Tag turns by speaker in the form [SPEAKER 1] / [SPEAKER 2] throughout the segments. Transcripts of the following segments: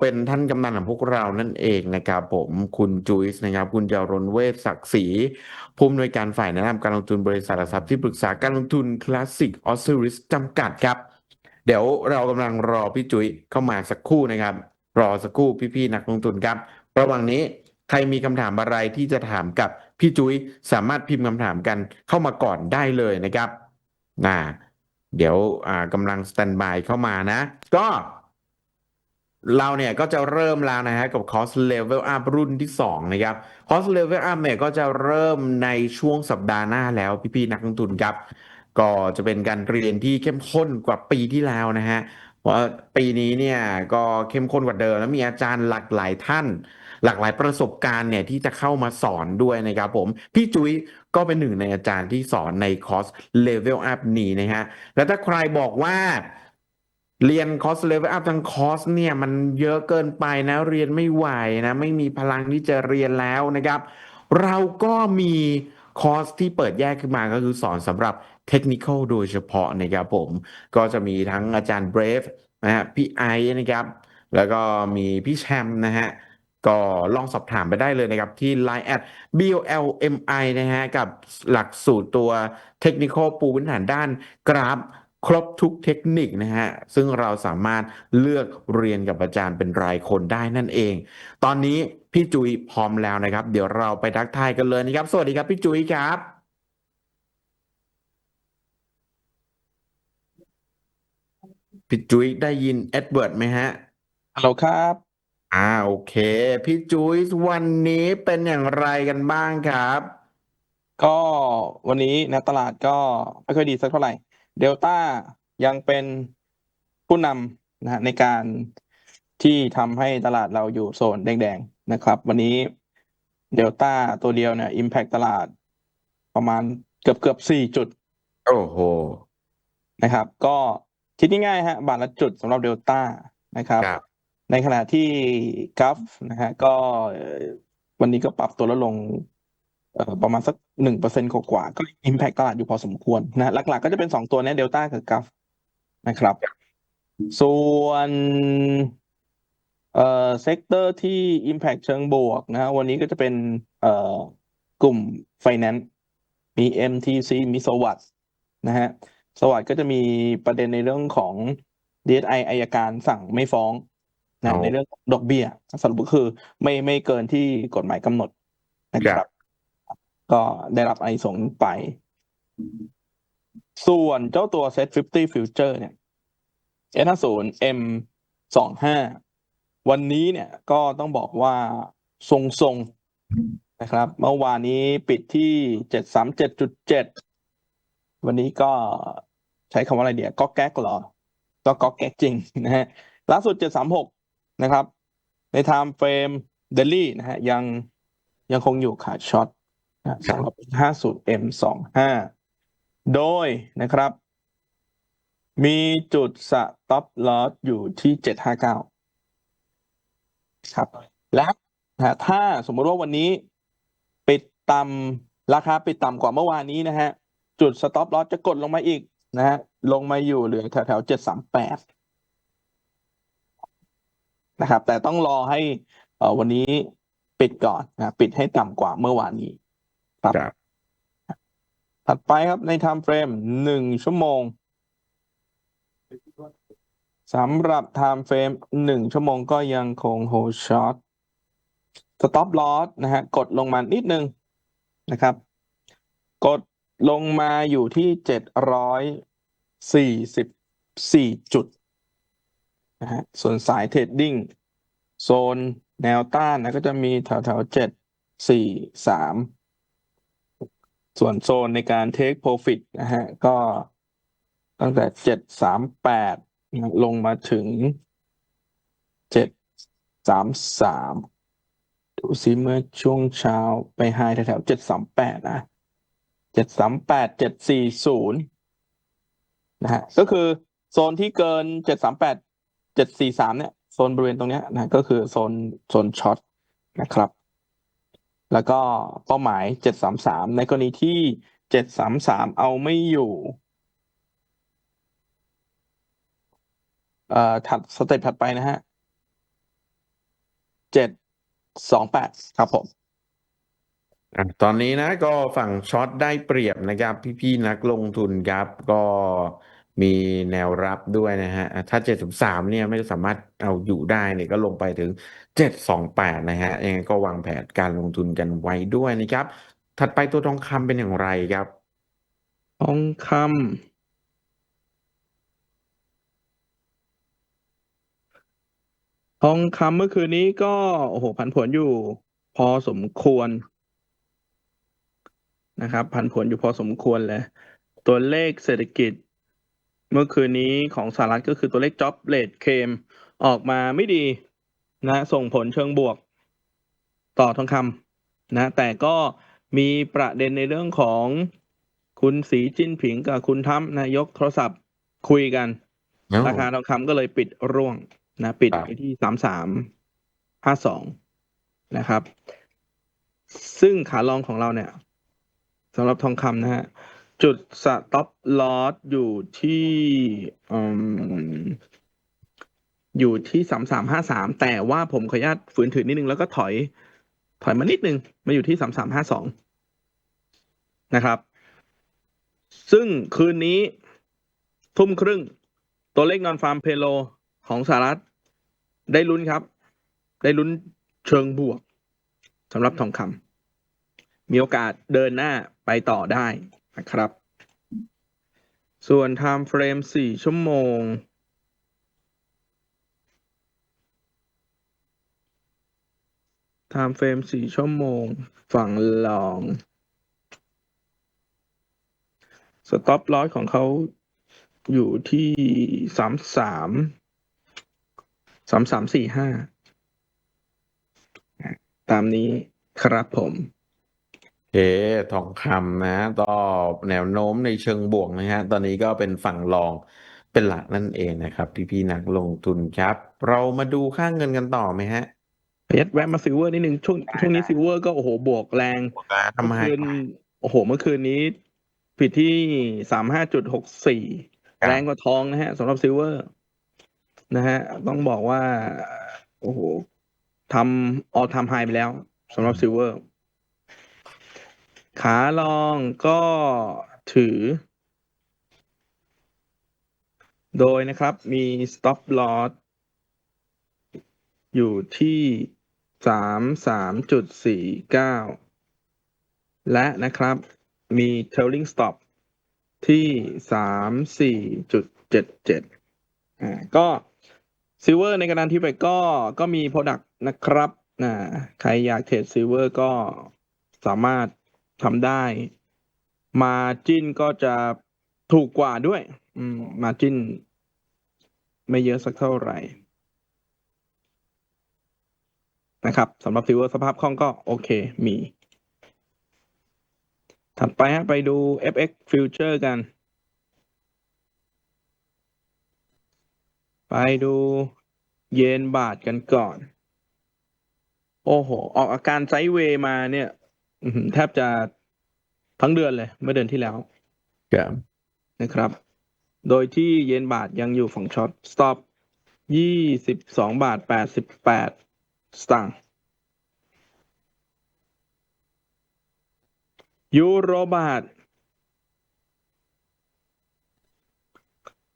[SPEAKER 1] เป็นท่านกำนันของพวกเรานั่นเองนะครับผมคุณจุยส์นะครับ คุณจารณเวชศักดิ์ศรีผู้อำนวยการฝ่ายแนะนำการลงทุนบริษัทหลักทรัพย์ที่ปรึกษาการลงทุนคลาสสิกออสซิริสจำกัดครับ เดี๋ยวเรากำลังรอพี่จุ้ยเข้ามาสักครู่นะครับ รอสักครู่พี่ๆนักลงทุนครับระหว่างนี้ใครมีคำถามอะไรที่จะถามกับพี่จุ้ยสามารถพิมพ์คำถามกันเข้ามาก่อนได้เลยนะครับน่าเดี๋ยวอ่ากำลังสแตนบายเข้ามานะ ก็ เราเนี่ยก็จะเริ่มแล้วนะฮะกับคอร์ส Level Up รุ่นที่ 2 นะครับคอร์ส Level Up เนี่ยก็จะเริ่มในช่วงสัปดาห์หน้าแล้วพี่ๆนักลงทุนครับ ก็จะเป็นการเรียนที่เข้มข้นกว่าปีที่แล้วนะฮะเพราปีนี้เนี่ยก็เข้มข้นกว่าเดิม แล้วมีอาจารย์หลากหลายท่าน หลากหลายประสบการณ์เนี่ยที่จะเข้ามาสอนด้วยนะครับผม พี่จุ้ยก็เป็นหนึ่งในอาจารย์ที่สอนในคอร์ส Level Up นี้นะฮะแล้วถ้าใครบอกว่า เรียนคอร์ส Level Up ทั้งคอร์สเนี่ยมันเยอะเกินไปนะเรียนไม่ไหวนะไม่มีพลังที่จะเรียนแล้วนะครับ เราก็มีคอร์สที่เปิดแยกขึ้นมาก็คือสอนสำหรับเทคนิคโดยเฉพาะนะครับผมก็จะมีทั้งอาจารย์เบรฟนะฮะพี่ไอนะครับ แล้วก็มีพี่แชมป์นะฮะก็ลองสอบถามไปได้เลยนะครับ ที่ Line แอด BLMI นะฮะ กับหลักสูตรตัวเทคนิคปูพื้นฐานด้านกราฟ ครบทุกเทคนิคนะฮะ ซึ่งเราสามารถเลือกเรียนกับอาจารย์เป็นรายคนได้นั่นเอง ตอนนี้พี่จุ๋ยพร้อมแล้วนะครับ เดี๋ยวเราไปทักทายกันเลยนะครับ สวัสดีครับพี่จุ๋ยครับพี่จุ๋ยได้ยินเอ็ดเวิร์ดไหมฮะ
[SPEAKER 2] ฮัลโหลครับ
[SPEAKER 1] อ่าโอเค พี่จุ๋ยวันนี้เป็นอย่างไรกันบ้างครับ
[SPEAKER 2] ก็วันนี้นะตลาดก็ไม่ค่อยดีสักเท่าไหร่ เดลต้ายังเป็นผู้นำนะฮะในการที่ทำให้ตลาดเราอยู่โซนแดงๆนะครับ วันนี้เดลต้าตัวเดียวเนี่ยอิมแพคตลาดประมาณเกือบเกือบสี่จุด
[SPEAKER 1] โอ้โห
[SPEAKER 2] นะครับ ก็คิดง่ายๆฮะบาทละจุดสำหรับเดลต้านะครับ
[SPEAKER 1] ครับ
[SPEAKER 2] ในขณะที่กัฟนะฮะก็เอ่อวันนี้ก็ปรับตัวลดลงเอ่อ ประมาณสักหนึ่งเปอร์เซ็นต์กว่าๆก็อิมแพคตลาดอยู่พอสมควรนะฮะหลักๆ ก็จะเป็นสองตัวเนี้เดลต้ากับกัฟนะครับ ส่วนเอ่อเซกเตอร์ที่ Impact เชิงบวกนะฮะวันนี้ก็จะเป็นเอ่อกลุ่ม Finance มี MTC มีสวัสด์นะฮะสวัสด์ก็จะมีประเด็นในเรื่องของ DSI อายการสั่งไม่ฟ้องนะ
[SPEAKER 1] เอา
[SPEAKER 2] ในเรื่องของดอกเบี้ยสรุปก็คือไม่ไม่เกินที่กฎหมายกำหนดนะค
[SPEAKER 1] ครั
[SPEAKER 2] รับบ ก็ได้รับไอสงไป ส่วนเจ้าตัว Set 50 Future เนี่ย S50 M สองห้าวันนี้เนี่ยก็ต้องบอกว่าทรงๆนะครับ เมื่อวานนี้ปิดที่เจ็ดสามเจ็ดจุดเจ็ดวันนี้ก็ใช้คำว่าอะไรเดียวก็แก๊กเหรอ ก็ก็แก๊กจริงนะฮะล่าสุดเจ็ดสามหกนะครับ ในไทม์เฟรมเดลี่นะฮะยังยังคงอยู่ขาดช็อต สำหรับห้าสูตร M สองห้าโดยนะครับ มีจุดสต็อปลอสอยู่ที่เจ็ดห้าเก้าครับ และนะถ้าสมมติว่าวันนี้ปิดต่ำราคาปิดต่ำกว่าเมื่อวานนี้นะฮะ จุดสต็อปลอสจะกดลงมาอีกนะฮะ ลงมาอยู่เหลือแถวแถวเจ็ดสามแปดนะครับ แต่ต้องรอให้วันนี้ปิดก่อนนะปิดให้ต่ำกว่าเมื่อวานนี้ ครับ
[SPEAKER 1] ครับ
[SPEAKER 2] ถัดไปครับในไทม์เฟรมหนึ่งชั่วโมงสำหรับไทม์เฟรมหนึ่งชั่วโมงก็ยังคงโฮช็อตสต็อปลอสนะฮะกดลงมานิดนึงนะครับ กดลงมาอยู่ที่เจ็ดร้อยสี่สิบสี่จุดนะฮะส่วนสายเทรดดิ้งโซนแนวต้านนะก็จะมีแถวแถวเจ็ดสี่สาม ส่วนโซนในการ take profit นะฮะก็ตั้งแต่เจ็ดสามแปดลงมาถึงเจ็ดสามสามดูซิเมื่อช่วงเช้าไปไฮแถวๆเจ็ดสามแปดนะเจ็ดสามแปดเจ็ดสี่ศูนย์นะฮะก็คือโซนที่เกินเจ็ดสามแปดเจ็ดสี่สามเนี่ยโซนบริเวณตรงเนี้ยนะก็คือโซนโซนช็อตนะครับ แล้วก็เป้าหมายเจ็ดสามสามในกรณีที่เจ็ดสามสามเอาไม่อยู่เอ่อถัดสเต็ปถัดไปนะฮะเจ็ดสองแปดครับผม
[SPEAKER 1] อะตอนนี้นะก็ฝั่งช็อตได้เปรียบนะครับ พี่ๆนักลงทุนครับก็ มีแนวรับด้วยนะฮะ ถ้า 73 เนี่ยไม่สามารถเอาอยู่ได้เนี่ยก็ลงไปถึง 728 นะฮะ ยังไงก็วางแผนการลงทุนกันไว้ด้วยนะครับ ถัดไปตัวทองคำเป็นอย่างไรครับ
[SPEAKER 2] ทองคำ ทองคำเมื่อคืนนี้ก็ โอ้โห ผันผวนอยู่พอสมควร นะครับ ผันผวนอยู่พอสมควรเลย ตัวเลขเศรษฐกิจ เมื่อคืนนี้ของสหรัฐก็คือตัวเลข job rate เคมออกมาไม่ดีนะส่งผลเชิงบวกต่อทองคำนะแต่ก็มีประเด็นในเรื่องของคุณสีจิ้นผิงกับคุณทัมป์นายกโทรศัพท์คุยกัน
[SPEAKER 1] เอ้า
[SPEAKER 2] ราคาทองคำก็เลยปิดร่วงนะปิด
[SPEAKER 1] ครับ
[SPEAKER 2] ไปที่สามสามห้าสองนะครับ ซึ่งขาลองของเราเนี่ยสำหรับทองคำนะฮะ จุดสต็อปลอสอยู่ที่อืมอยู่ที่สามสามห้าสามแต่ว่าผมขออนุญาตฝืนถือนิดนึงแล้วก็ถอย ถอยมานิดนึงมาอยู่ที่สามสามห้าสองนะครับ ซึ่งคืนนี้ทุ่มครึ่ง ตัวเลขนอนฟาร์มเพโลของสหรัฐ ได้ลุ้นครับ ได้ลุ้นเชิงบวกสำหรับทองคำมีโอกาสเดินหน้าไปต่อได้ นะครับ ส่วน time frame สี่ชั่วโมง time frame สี่ชั่วโมง ฝั่งลองสต็อปลอสของเขาอยู่ที่สามสามสามสามสี่ห้าตามนี้ครับผม
[SPEAKER 1] เคทองคำนะก็แนวโน้มในเชิงบวกนะฮะ ตอนนี้ก็เป็นฝั่งรองเป็นหลักนั่นเองนะครับ พี่ๆนักลงทุนครับ เรามาดูค่าเงินกันต่อไหมฮะ
[SPEAKER 2] เพชรแวะมาซิลเวอร์นิดนึงช่วงช่วงนี้ซิลเวอร์ก็โอ้โหบวกแรง
[SPEAKER 1] ทำ
[SPEAKER 2] เมื่อ
[SPEAKER 1] ให้
[SPEAKER 2] คืนโอ้โห เมื่อคืนนี้ ปิดที่สามห้าจุดหกสี่
[SPEAKER 1] ครับ
[SPEAKER 2] แรงกว่าทองนะฮะสำหรับซิลเวอร์ นะฮะ ต้องบอกว่า โอ้โหทำออทำไฮไปแล้วสำหรับซิลเวอร์ ขาลองก็ถือ โดยนะครับมี stop loss อยู่ที่สามสามจุดสี่เก้าและนะครับมี trailing stop ที่สามสี่จุดเจ็ดเจ็ดอ่าก็ซิลเวอร์ในกระดานที่ไปก็ก็มี Product นะครับอ่าใครอยากเทรดซิลเวอร์ก็สามารถ ทำได้ มาจินก็จะถูกกว่าด้วย อืม มาจินไม่เยอะสักเท่าไหร่ นะครับสำหรับซิลเวอร์สภาพคล่องก็โอเคมี ถัดไปฮะไปดู FX Future กัน ไปดูเยนบาทกันก่อน โอ้โห ออกอาการไซด์เวย์มาเนี่ย อื้อหือแทบจะทั้งเดือนเลย เมื่อเดือนที่แล้ว
[SPEAKER 1] ครับ
[SPEAKER 2] นะครับ โดยที่เยนบาทยังอยู่ฝั่งช็อต stop ยี่สิบสองบาทแปดสิบแปดสตางค์ยูโรบาท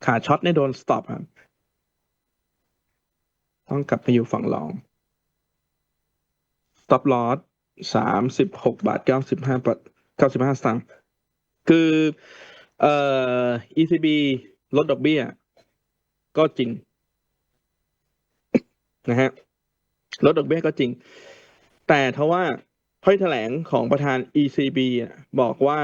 [SPEAKER 2] ขาช็อตในยโดน stop ครับ ต้องกลับไปอยู่ฝั่งรอง stop loss สามสิบหกบาทเก้าสิบห้าบาทเก้าสิบห้าสตางค์คือเอ่อ ECB ลดดอกเบี้ย ก็จริง นะฮะลดดอกเบี้ยก็จริง แต่ทว่าถ้อยแถลงของประธาน ECB บอกว่า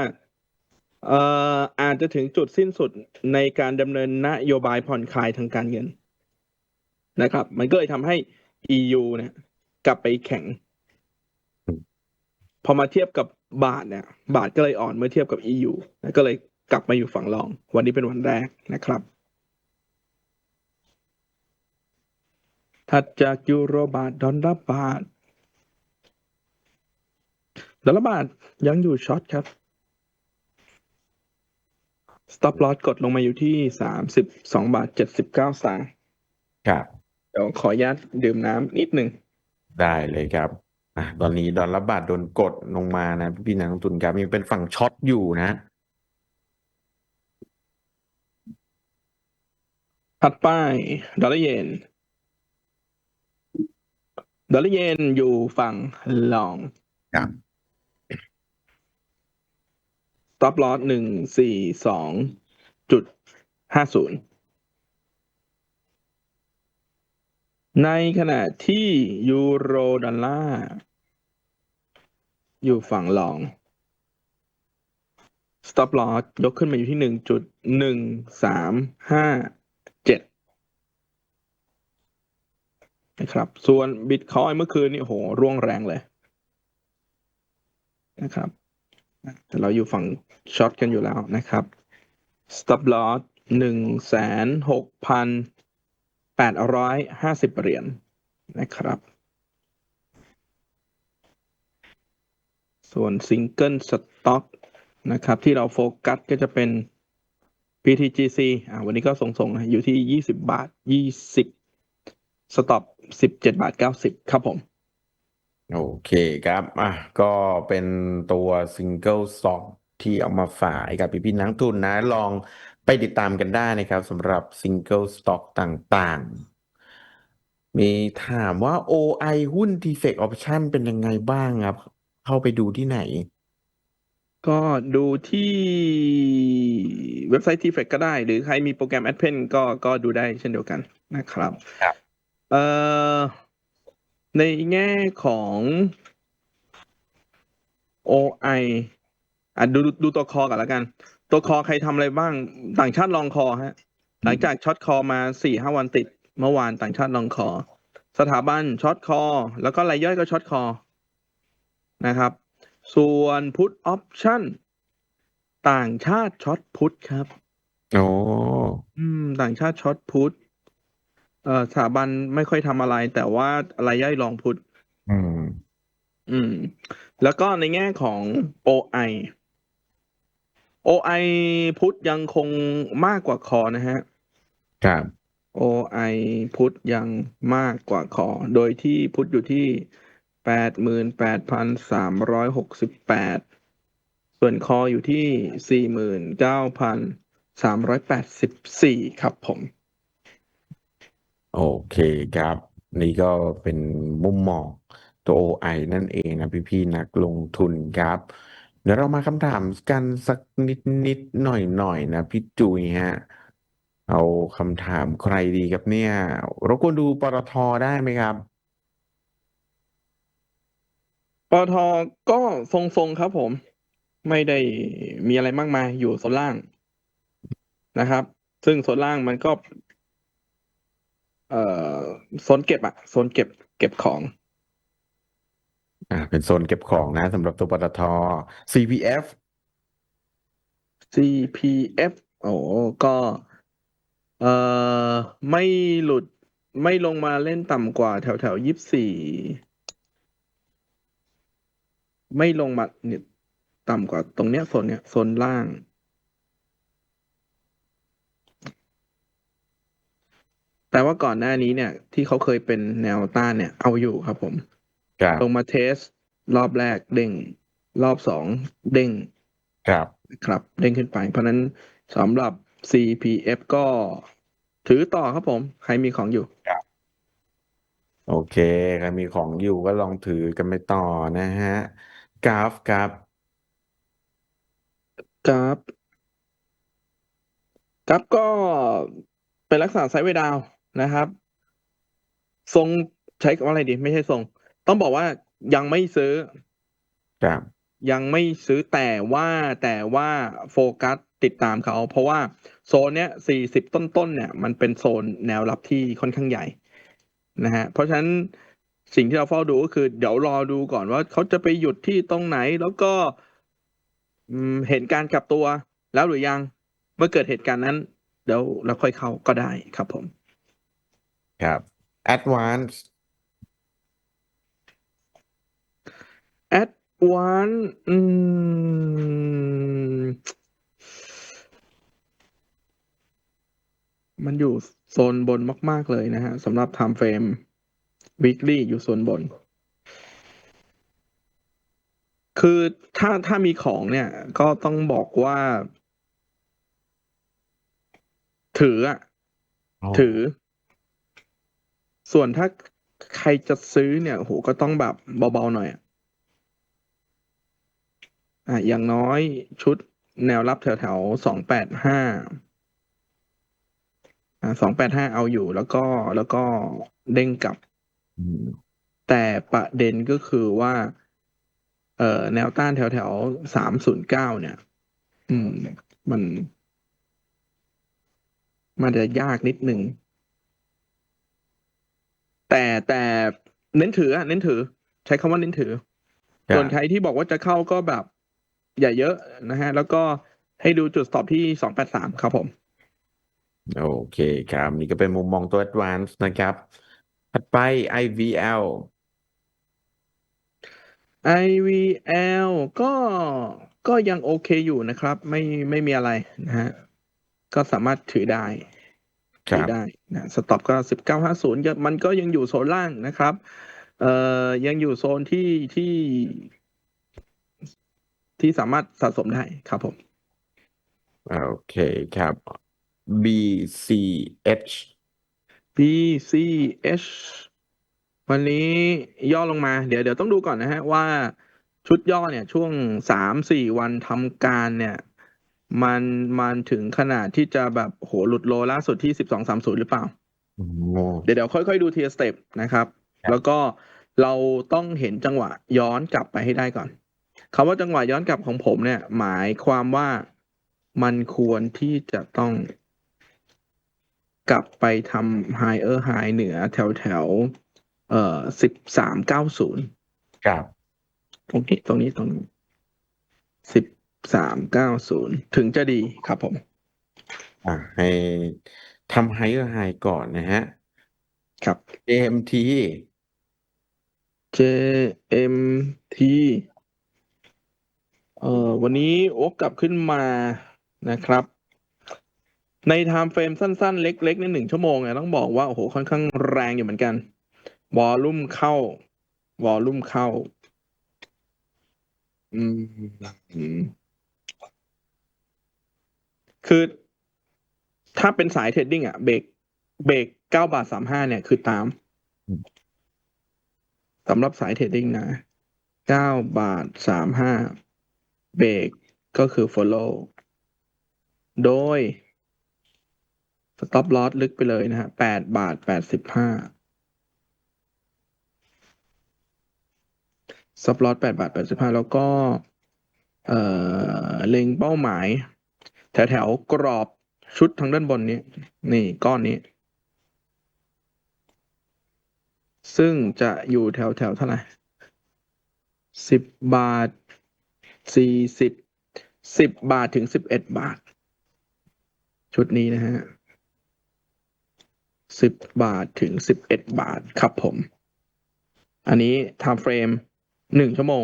[SPEAKER 2] เอ่ออาจจะถึงจุดสิ้นสุดในการดำเนินนโยบายผ่อนคลายทางการเงิน นะครับ มันก็เลยทำให้ EU เนี่ยกลับไปแข็ง พอมาเทียบกับบาทเนี่ยบาทก็เลยอ่อนเมื่อเทียบกับ EU นะก็เลยกลับมาอยู่ฝั่งรอง วันนี้เป็นวันแรกนะครับ ถัดจากยูโรบาทดอลลาร์บาทดอลลาร์บาทยังอยู่ช็อตครับ stop loss กดลงมาอยู่ที่สามสิบสองบาทเจ็ดสิบเก้าสตางค์
[SPEAKER 1] ครับ
[SPEAKER 2] เดี๋ยวขออนุญาตดื่มน้ำนิดหนึ่ง
[SPEAKER 1] ได้เลยครับ อะตอนนี้ดอลลาร์บาทโดนกดลงมานะ พี่ๆนักลงทุนครับยังเป็นฝั่งช็อตอยู่นะ
[SPEAKER 2] ถัดไปดอลลาร์เยนดอลลาร์เยนอยู่ฝั่งลอง
[SPEAKER 1] ครับ
[SPEAKER 2] stop loss หนึ่งสี่สองจุดห้าศูนย์ ในขณะที่ยูโรดอลลาร์อยู่ฝั่งลอง stop loss ยกขึ้นมาอยู่ที่หนึ่งจุดหนึ่งสามห้าเจ็ดนะครับ ส่วนบิตคอยเมื่อคืนนี่โอ้โหร่วงแรงเลยนะครับ แต่เราอยู่ฝั่งช็อตกันอยู่แล้วนะครับ stop loss หนึ่งแสนหกพัน แปดร้อยห้าสิบเหรียญนะครับ ส่วนซิงเกิลสต็อกนะครับ ที่เราโฟกัสก็จะเป็น PTGC อ่าวันนี้ก็ส่งๆอยู่ที่ยี่สิบบาทยี่สิบสต็อปสิบเจ็ดบาทเก้าสิบครับผม
[SPEAKER 1] โอเคครับ อะ ก็เป็นตัวซิงเกิลสต็องที่เอามาฝากกับพี่ๆนักทุนนะ ลอง ไปติดตามกันได้นะครับสำหรับซิงเกิลสต็อกต่างๆ มีถามว่า OI หุ้น Defect Option เป็นยังไงบ้างครับ เข้าไปดูที่ไหน
[SPEAKER 2] ก็ดูที่เว็บไซต์ t f e c ก็ได้ หรือใครมีโปรแกรม Adpen ก็ก็ดูได้เช่นเดียวกันนะครับ
[SPEAKER 1] ครับ
[SPEAKER 2] เอ่อในแง่ของ OI อะดูดูดูตัวคอกันแล้วกัน ตัวคอใครทำอะไรบ้าง ต่างชาติลองคอฮะ หลังจากช็อตคอมาสี่ห้าวันติด เมื่อวานต่างชาติลองคอ สถาบันช็อตคอ แล้วก็รายย่อยก็ช็อตคอนะครับ ส่วนพุทออปชั่นต่างชาติช็อตพุทครับ
[SPEAKER 1] โอ้
[SPEAKER 2] อืม ต่างชาติช็อตพุทเอ่อสถาบันไม่ค่อยทำอะไร แต่ว่ารายย่อยลองพุท
[SPEAKER 1] อืม
[SPEAKER 2] อืม แล้วก็ในแง่ของ OI OI พุทยังคงมากกว่าคอนะฮะ
[SPEAKER 1] ครับ
[SPEAKER 2] OI พุทยังมากกว่าคอ โดยที่พุทอยู่ที่แปดหมื่นแปดพันสามร้อยหกสิบแปดส่วนคออยู่ที่สี่หมื่นเก้าพันสามร้อยแปดสิบสี่ครับผม
[SPEAKER 1] โอเคครับ นี่ก็เป็นมุมมองตัว OI นั่นเองนะพี่ๆนักลงทุนครับ เดี๋ยวเรามาคำถามกันสักนิดนิดหน่อยหน่อยนะพี่จุยฮะ เอาคำถามใครดีครับเนี่ยรบกวนดูปตทได้ไหมครับ
[SPEAKER 2] ปตทก็ทรงๆครับผม ไม่ได้มีอะไรมากมายอยู่โซนล่างนะครับ ซึ่งโซนล่างมันก็ เอ่อโซนเก็บอะโซนเก็บเก็บของ
[SPEAKER 1] อ่าเป็นโซนเก็บของนะสำหรับตัวปตท CPF
[SPEAKER 2] CPF โอ้ก็เอ่อไม่หลุดไม่ลงมาเล่นต่ำกว่าแถวแถวยี่สี่ไม่ลงมาเนี่ยต่ำกว่าตรงเนี้ยโซนเนี้ยโซนล่าง แต่ว่าก่อนหน้านี้เนี่ย ที่เขาเคยเป็นแนวต้านเนี่ย เอาอยู่ครับผม
[SPEAKER 1] ครับ
[SPEAKER 2] ลงมาเทส รอบแรกเด้ง รอบสองเด้ง
[SPEAKER 1] ครับ
[SPEAKER 2] นะครับ เด้งขึ้นไป เพราะฉะนั้นสำหรับ CPF ก็ถือต่อครับผม ใครมีของอยู่
[SPEAKER 1] โอเค ใครมีของอยู่ก็ลองถือกันไปต่อนะฮะกราฟครับ
[SPEAKER 2] กราฟกราฟก็เป็นลักษณะไซด์เวย์ดาวน์นะครับ ทรงใช้คำว่าอะไรดี ไม่ใช่ทรง ต้องบอกว่ายังไม่ซื้อ
[SPEAKER 1] ครับ
[SPEAKER 2] ยังไม่ซื้อแต่ว่าแต่ว่าโฟกัสติดตามเขา เพราะว่าโซนเนี้ยสี่สิบต้นๆเนี่ย มันเป็นโซนแนวรับที่ค่อนข้างใหญ่นะฮะเพราะฉะนั้นสิ่งที่เราเฝ้าดูก็คือ เดี๋ยวรอดูก่อนว่าเขาจะไปหยุดที่ตรงไหน แล้วก็อืมเห็นการกลับตัวแล้วหรือยังเมื่อเกิดเหตุการณ์นั้น เดี๋ยวเราค่อยเข้าก็ได้ครับผม
[SPEAKER 1] ครับ advance
[SPEAKER 2] แอดวานอืม มันอยู่โซนบนมาก ๆ เลยนะฮะสำหรับ time frame weekly อยู่โซนบน คือถ้าถ้ามีของเนี่ย ก็ต้องบอกว่า ถืออะถือ ส่วนถ้าใครจะซื้อเนี่ยโอ้โหก็ต้องแบบเบา ๆ หน่อยอะ อะอย่างน้อยชุดแนวรับแถวๆสองแปดห้าอ่าสองแปดห้าเอาอยู่แล้วก็แล้วก็เด้งกลับ
[SPEAKER 1] อืม
[SPEAKER 2] แต่ประเด็นก็คือว่า เอ่อแนวต้านแถวแถวสามศูนย์เก้าเนี่ย อืม มัน มันจะยากนิดนึงแต่แต่เน้นถืออะเน้นถือ ใช้คำว่าเน้นถือ ส่วนใครที่บอกว่าจะเข้าก็แบบ อย่าเยอะนะฮะ แล้วก็ให้ดูจุด stop ที่สองแปดสามครับผม
[SPEAKER 1] โอเคครับ นี่ก็เป็นมุมมองตัว advance นะครับ ถัดไป IVL
[SPEAKER 2] IVL ก็ก็ยังโอเคอยู่นะครับ ไม่ไม่มีอะไรนะฮะ ก็สามารถถือได้
[SPEAKER 1] ครั
[SPEAKER 2] ถือบได้นะสต็อปก็สิบเก้าห้าศูนย์มันก็ยังอยู่โซนล่างนะครับ เอ่อยังอยู่โซนที่ที่ ที่สามารถสะสมได้ครับผม
[SPEAKER 1] โอเคครับ BCH
[SPEAKER 2] BCH วันนี้ย่อลงมา เดี๋ยวเดี๋ยวต้องดูก่อนนะฮะว่าชุดย่อเนี่ยช่วงสามสี่วันทำการเนี่ยมันมันถึงขนาดที่จะแบบโหหลุดโลล่าสุดที่สิบสองสามศูนย์หรือเปล่า
[SPEAKER 1] โอ้
[SPEAKER 2] เดี๋ยวเดี๋ยวค่อยๆดูทีละสเต็ปนะครับ
[SPEAKER 1] ครับ
[SPEAKER 2] แล้วก็เราต้องเห็นจังหวะย้อนกลับไปให้ได้ก่อน คำว่าจังหวะย้อนกลับของผมเนี่ย หมายความว่ามันควรที่จะต้อง กลับไปทำ higher high เหนือแถวแถวๆเอ่อสิบสามเก้าศูนย์
[SPEAKER 1] ครับ
[SPEAKER 2] ตรงนี้ตรงนี้ตรงนี้สิบสามเก้าศูนย์ถึงจะดีครับผม
[SPEAKER 1] อะให้ทำ higher high ก่อนนะฮะ
[SPEAKER 2] ครับ
[SPEAKER 1] AMT
[SPEAKER 2] JMT เอ่อวันนี้โอ๊กกลับขึ้นมานะครับ ในไทม์เฟรมสั้น ๆ เล็กๆในหนึ่งชั่วโมงเนี่ยต้องบอกว่า โอ้โห ค่อนข้างแรงอยู่เหมือนกัน วอลลุ่มเข้า วอลลุ่มเข้า อืม คือ ถ้าเป็นสายเทรดดิ้งอะ เบรกเบรกเก้าบาทสามห้าเนี่ย คือตามสำหรับสายเทรดดิ้งนะเก้าบาทสามห้า เบรกก็คือ follow โดย stop loss ลึกไปเลยนะฮะแปดบาทแปดสิบห้า stop loss แปดบาทแปดสิบห้าแล้วก็เอ่อเล็งเป้าหมาย แถวแถวกรอบชุดทางด้านบนนี้ นี่ก้อนนี้ ซึ่งจะอยู่แถวแถวเท่าไหร่สิบบาท สี่สิบสิบบาทถึงสิบเอ็ดบาท ชุดนี้นะฮะสิบบาทถึงสิบเอ็ดบาทครับผม อันนี้ time frame หนึ่งชั่วโมง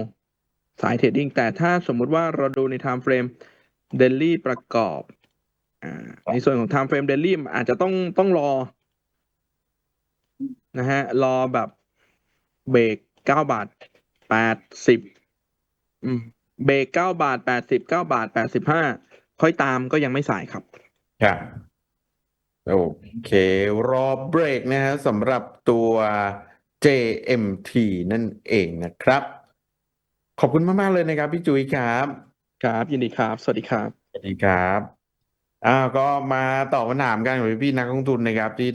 [SPEAKER 2] สายเทรดดิ้งแต่ถ้าสมมุติว่าเราดูใน time frame daily ประกอบอในส่วนของ time frame daily อาจจะต้องต้องรอ นะฮะ รอแบบเบรกเก้าบาทแปดสิบอืม เบรกเก้าบาทแปดสิบเก้าบาทแปดสิบห้าค่อยตามก็ยังไม่สายครับ
[SPEAKER 1] ครับโอเค รอเบรกนะฮะสำหรับตัว JMT นั่นเองนะครับ ขอบคุณมาก ๆ เลยนะครับ พี่จุ้ยครับ
[SPEAKER 2] ครับ ยินดีครับ สวัสดีครับ
[SPEAKER 1] สวัสดีครับอ้าวก็มาตอบคำถามกันของพี่ๆนักลงทุนนะครับที่